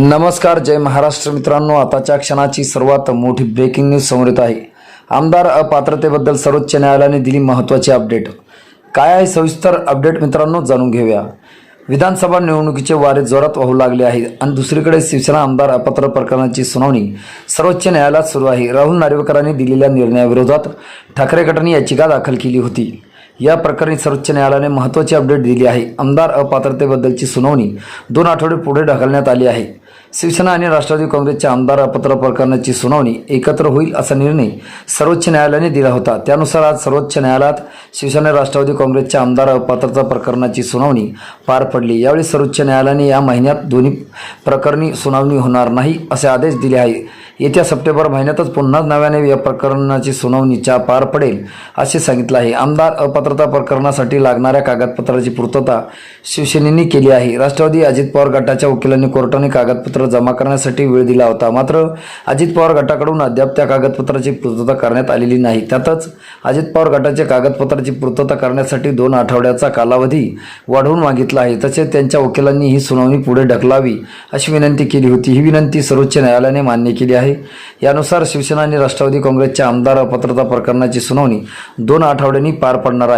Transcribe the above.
नमस्कार जय महाराष्ट्र मित्रांनो. आताच्या क्षणाची सर्वात मोठी ब्रेकिंग न्यूज समोर येत आहे. आमदार अपात्रतेबद्दल सर्वोच्च न्यायालयाने दिली महत्त्वाची अपडेट काय आहे सविस्तर अपडेट मित्रांनो जाणून घेऊया. विधानसभा निवडणुकीचे वारे जोरात वाहू लागले आहेत आणि दुसरीकडे शिवसेना आमदार अपात्र प्रकरणाची सुनावणी सर्वोच्च न्यायालयात सुरू आहे. राहुल नार्वेकरांनी दिलेल्या निर्णयाविरोधात ठाकरे गटाने याचिका दाखल केली होती. या प्रकरणी सर्वोच्च न्यायालयाने महत्त्वाची अपडेट दिली आहे. आमदार अपात्रतेबद्दलची सुनावणी दोन आठवडे पुढे ढकलण्यात आली आहे. शिवसेना आणि राष्ट्रवादी काँग्रेसच्या आमदार अपात्र प्रकरणाची सुनावणी एकत्र होईल असा निर्णय सर्वोच्च न्यायालयाने दिला होता. त्यानुसार आज सर्वोच्च न्यायालयात शिवसेना राष्ट्रवादी काँग्रेसच्या आमदार अपात्रता प्रकरणाची सुनावणी पार पडली. यावेळी सर्वोच्च न्यायालयाने या महिन्यात दोन्ही प्रकरणी सुनावणी होणार नाही असे आदेश दिले आहे. येत्या सप्टेंबर महिन्यातच पुन्हा नव्याने या प्रकरणाची सुनावणीच्या पार पडेल असे सांगितलं आहे. आमदार अपात्र पात्रता प्रकरणासाठी लागणाऱ्या कागदपत्राची पूर्तता शिवसेनेने केली आहे. राष्ट्रवादी अजित पवार गटाच्या वकिलांनी कोर्टाने कागदपत्र जमा करण्यासाठी वेळ दिला होता. मात्र अजित पवार गटाकडून अद्याप त्या कागदपत्राची पूर्तता करण्यात आलेली नाही. त्यातच अजित पवार गटाच्या कागदपत्राची पूर्तता करण्यासाठी दोन आठवड्याचा कालावधी वाढवून मागितला आहे. तसेच त्यांच्या वकिलांनी ही सुनावणी पुढे ढकलावी अशी विनंती केली होती. ही विनंती सर्वोच्च न्यायालयाने मान्य केली आहे. यानुसार शिवसेना आणि राष्ट्रवादी काँग्रेसच्या आमदार अपात्रता प्रकरणाची सुनावणी दोन आठवड्यांनी पार पडणार आहे.